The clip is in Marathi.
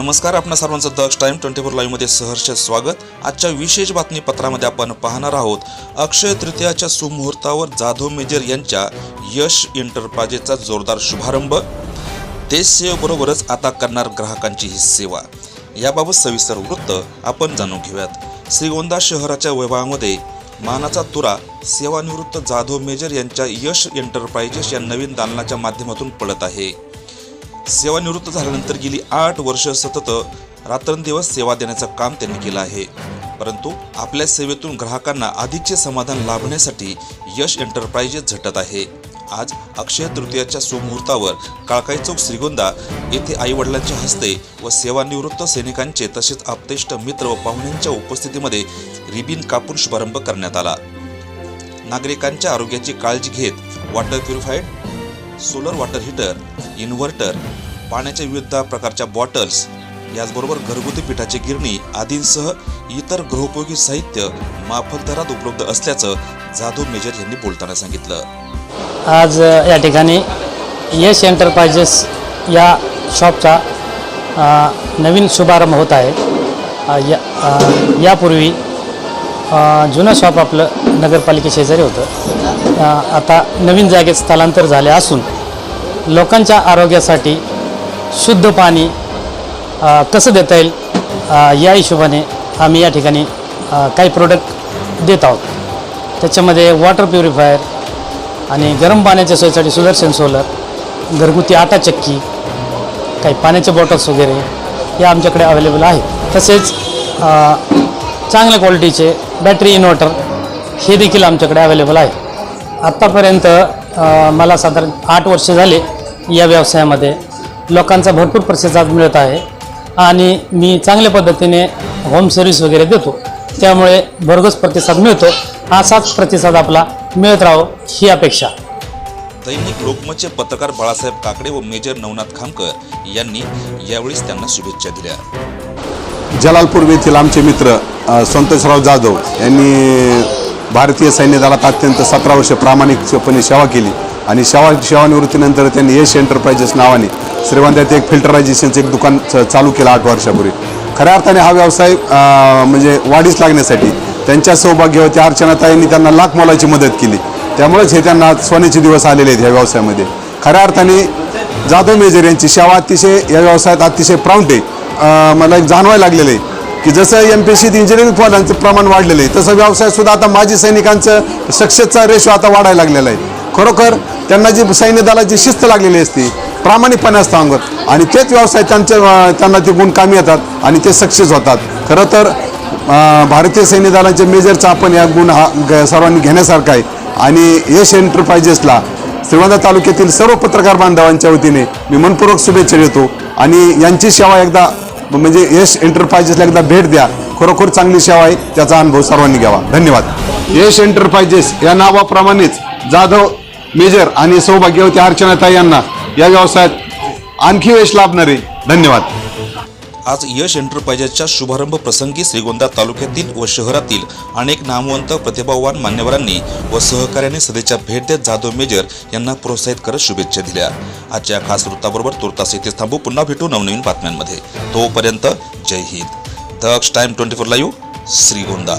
नमस्कार आपणा सर्वांचं दक्ष टाइम ट्वेंटी फोर लाईव्हमध्ये सहर्ष स्वागत. आजच्या विशेष बातमीपत्रामध्ये आपण पाहणार आहोत अक्षय तृतीयाच्या सुमुहूर्तावर जाधव मेजर यांच्या यश एंटरप्राइजेसचा जोरदार शुभारंभ. ते सेवेबरोबरच आता करणार ग्राहकांची ही सेवा. याबाबत सविस्तर वृत्त आपण जाणून घेऊयात. श्रीगोंदा शहराच्या वैभवामध्ये मानाचा तुरा सेवानिवृत्त जाधव मेजर यांच्या यश एंटरप्राइजेस या नवीन दालनाच्या माध्यमातून पडत आहे. सेवानिवृत्त झाल्यानंतर गेली आठ वर्ष सतत रात्रंदिवस सेवा देण्याचं काम त्यांनी केलं आहे. परंतु आपल्या सेवेतून ग्राहकांना अधिकचे समाधान लाभण्यासाठी यश एंटरप्राइजेस झटत आहे. आज अक्षय तृतीयाच्या सुमुहूर्तावर काळकाई चौक श्रीगोंदा येथे आईवडिलांच्या हस्ते व सेवानिवृत्त सैनिकांचे तसेच आपतेष्ट मित्र व पाहुण्यांच्या उपस्थितीमध्ये रिबिन कापून शुभारंभ करण्यात आला. नागरिकांच्या आरोग्याची काळजी घेत water purified solar water heater inverter पाण्याच्या विविध प्रकारच्या बॉटल्स याचबरोबर घरगुती पिठाची गिरणी आदींसह इतर गृहोपयोगी साहित्य माफक दरात उपलब्ध असल्याचं जाधव मेजर यांनी बोलताना सांगितलं. आज या ठिकाणी यश एंटरप्राइजेस या शॉपचा नवीन शुभारंभ होत आहे. या यापूर्वी जुनं शॉप आपलं नगरपालिके शेजारी होतं. आता नवीन जागेत स्थलांतर झाले असून लोकांच्या आरोग्यासाठी शुद्ध पाणी कसं देता येईल या हिशोबाने आम्ही या ठिकाणी काही प्रोडक्ट देत आहोत. त्याच्यामध्ये वॉटर प्युरिफायर आणि गरम पाण्याच्या सोयीसाठी सुदर्शन सोलर घरगुती आटा चक्की काही पाण्याचे बॉटल्स वगैरे या आमच्याकडे अवेलेबल आहेत. तसेच चांगल्या क्वालिटीचे बॅटरी इन्व्हर्टर हे देखील आमच्याकडे अवेलेबल आहे. आत्तापर्यंत मला साधारण आठ वर्ष झाले या व्यवसायामध्ये लोकांचा भरपूर प्रतिसाद मिळत आहे. आणि मी चांगल्या पद्धतीने होम सर्व्हिस वगैरे देतो. त्यामुळे भरघोस प्रतिसाद मिळतो. असाच प्रतिसाद आपला मिळत राहो ही अपेक्षा. दैनिक लोकमतचे पत्रकार बाळासाहेब काकडे व मेजर नवनाथ खामकर यांनी यावेळीस त्यांना शुभेच्छा दिल्या. जलालपूर येथील आमचे मित्र संतोषराव जाधव यांनी भारतीय सैन्य दलात अत्यंत सतरा वर्ष प्रामाणिकपणे सेवा केली आणि सेवा सेवानिवृत्तीनंतर त्यांनी यश एंटरप्राइजेस नावाने श्रीवंद्यात एक फिल्टरायझेशनचं एक दुकान च- चालू केलं आठ वर्षापूर्वी. खऱ्या अर्थाने हा व्यवसाय म्हणजे वाढीस लागण्यासाठी त्यांच्या सौभाग्यवती अर्चनाताईंनी त्यांना लाख मोलाची मदत केली. त्यामुळेच हे त्यांना स्वनेचे सोन्याचे दिवस आलेले आहेत ह्या व्यवसायामध्ये. खऱ्या अर्थाने जाधव मेजर यांची सेवा अतिशय या व्यवसायात अतिशय प्राऊंट आहे. मला एक जाणवायला लागलेलं आहे. की जसं एम पी सीत इंजिनिअरिंग फॉलांचं प्रमाण वाढलेलं आहे तसं व्यवसायसुद्धा आता माजी सैनिकांचं सक्सेसचा रेशो आता वाढायला लागलेला आहे. खरोखर त्यांना जी सैन्य दलाची शिस्त लागलेली असते प्रामाणिकपणे असतं अंगत आणि तेच व्यवसाय त्यांच्या त्यांना ते गुण कामी येतात आणि ते सक्सेस होतात. खरं तर भारतीय सैन्य दलाच्या मेजरचा आपण या गुण हा ग- सर्वांनी घेण्यासारखा आहे. आणि यश एंटरप्राइजेसला श्रीवंदा तालुक्यातील सर्व पत्रकार बांधवांच्या वतीने मी मनपूर्वक शुभेच्छा देतो. आणि यांची सेवा एकदा म्हणजे यश एंटरप्राइजेसला एकदा भेट द्या. खरोखर चांगली सेवा आहे. त्याचा अनुभव सर्वांनी घ्यावा. धन्यवाद. यश एंटरप्राइजेस या नावाप्रमाणेच जाधव मेजर आणि सौभाग्यवती अर्चनाताई यांना या व्यवसायात आणखी यश लाभणार. आहे धन्यवाद. आज यश एंटरप्राइजेसच्या शुभारंभ प्रसंगी श्रीगोंदा तालुक्यातील व शहरातील अनेक नामवंत प्रतिभावान मान्यवरांनी व सहकार्याने सदेच्या भेट देत जाधव मेजर यांना प्रोत्साहित करत शुभेच्छा दिल्या. आजच्या खास वृत्ताबरोबर तुर्तास येथे थांबू. पुन्हा भेटू नवनवीन बातम्यांमध्ये. तोपर्यंत जय Hind. Daksh time twenty four live Shrigonda.